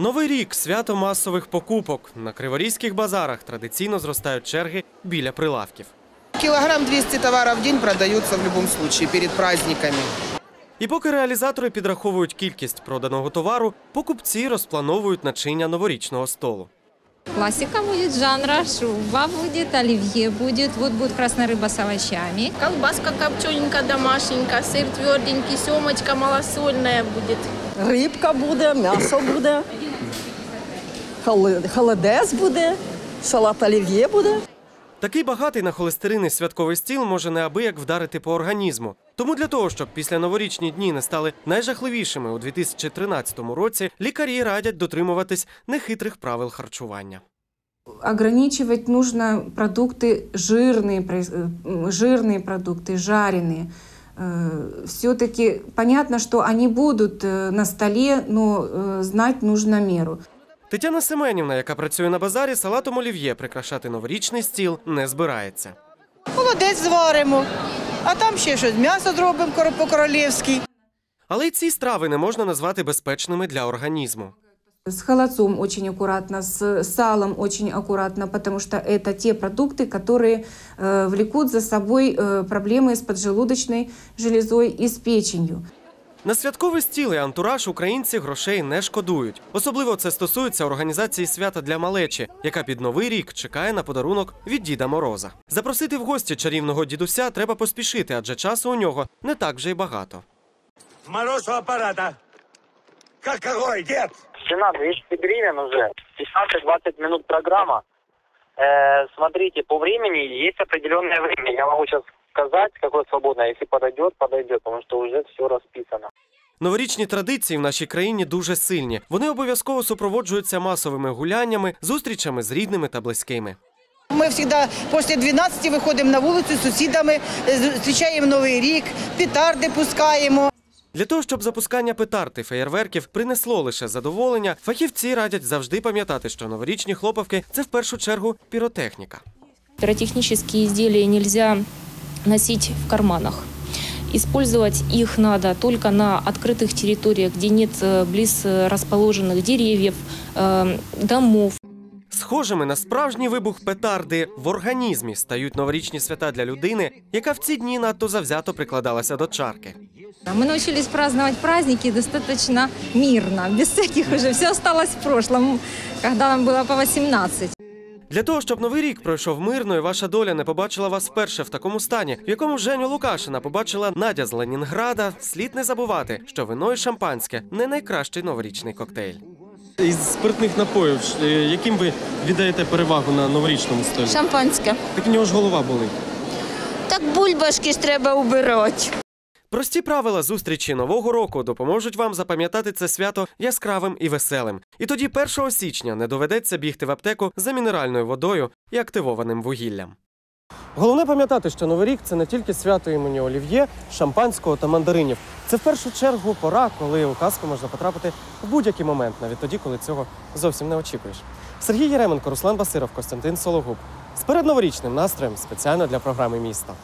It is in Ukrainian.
Новий рік свято масових покупок. На криворізьких базарах традиційно зростають черги біля прилавків. Килограмм 200 товаров в день продается в любом случае перед праздниками. І поки реалізатори підраховують кількість проданого товару, покупці розплановують начиння новорічного столу. Классика будет жанра, шуба будет, оливье будет, вот будет красная рыба с овощами. Колбаска копчененькая, домашненькая, сыр тверденький, семочка малосольная будет. Рибка буде, м'ясо буде, холодець буде, салат олів'є буде. Такий багатий на холестерини святковий стіл може неабияк вдарити по організму. Тому для того, щоб після новорічні дні не стали найжахливішими у 2013 році, лікарі радять дотримуватись нехитрих правил харчування. ограничивать нужно продукты жирные, произ- э, м, жирные продукты, жареные. Все-таки понятно, что они будут э, на столе, но э, знать нужно меру. Тетяна Семенівна, яка працює на базарі, салатом олів'є прикрашати новорічний стіл не збирається. Холодець зваримо, а там ще щось м'ясо зробимо коро- по-королівськи. Але й ці страви не можна назвати безпечними для організму. С холодцом очень аккуратно, с салом очень аккуратно, потому что это те продукты, которые э, влекут за собой э, проблемы с поджелудочной железой и с печенью. На святковий стіл і антураж українці грошей не шкодують. Особливо це стосується організації свята для малечі, яка під новий рік чекає на подарунок від Діда Мороза. Запросити в гості чарівного дідуся треба поспішити, адже часу у нього не так вже й багато. Мороз у аппарата. Как какой, дед? Цена 200 гривен уже. 15-20 минут программа. Э, смотрите, по времени есть определенное время. Я могу сейчас сказать, какое свободное. Если подойдет, подойдет, потому что уже все расписано. Новорічні традиції в нашій країні дуже сильні. Вони обов'язково супроводжуються масовими гуляннями, зустрічами з рідними та близькими. Ми завжди після 12 виходимо на вулицю з сусідами, е, зустрічаємо Новий рік, петарди пускаємо. Для того, щоб запускання петард і феєрверків принесло лише задоволення, фахівці радять завжди пам'ятати, що новорічні хлопавки це в першу чергу піротехніка. Пиротехнические изделия нельзя носить в карманах. Использовать их надо только на открытых территориях, где нет э, близ э, расположенных деревьев, э, домов. Схожими на справжній вибух петарди в організмі стають новорічні свята для людини, яка в ці дні надто завзято прикладалася до чарки. Мы научились праздновать праздники достаточно мирно, без всяких уже. Все осталось в прошлом, когда нам было по 18. Для того, щоб новий рік пройшов мирно і ваша доля не побачила вас вперше в такому стані, в якому Женю Лукашина побачила Надя з Ленінграда, слід не забувати, що вино і шампанське не найкращий новорічний коктейль. Із спиртних напоїв, е, яким ви віддаєте перевагу на новорічному столі? Шампанське. Так у нього ж голова болить. Так бульбашки ж треба убирати. Прості правила зустрічі нового року допоможуть вам запам'ятати це свято яскравим і веселим. І тоді 1 січня не доведеться бігти в аптеку за мінеральною водою і активованим вугіллям. Головне пам'ятати, що новий рік це не тільки свято імені Олів'є, шампанського та мандаринів. Це в першу чергу пора, коли у казку можна потрапити в будь-який момент, навіть тоді, коли цього зовсім не очікуєш. Сергій Єременко, Руслан Басиров, Костянтин Сологуб з передноворічним настроєм спеціально для програми міста.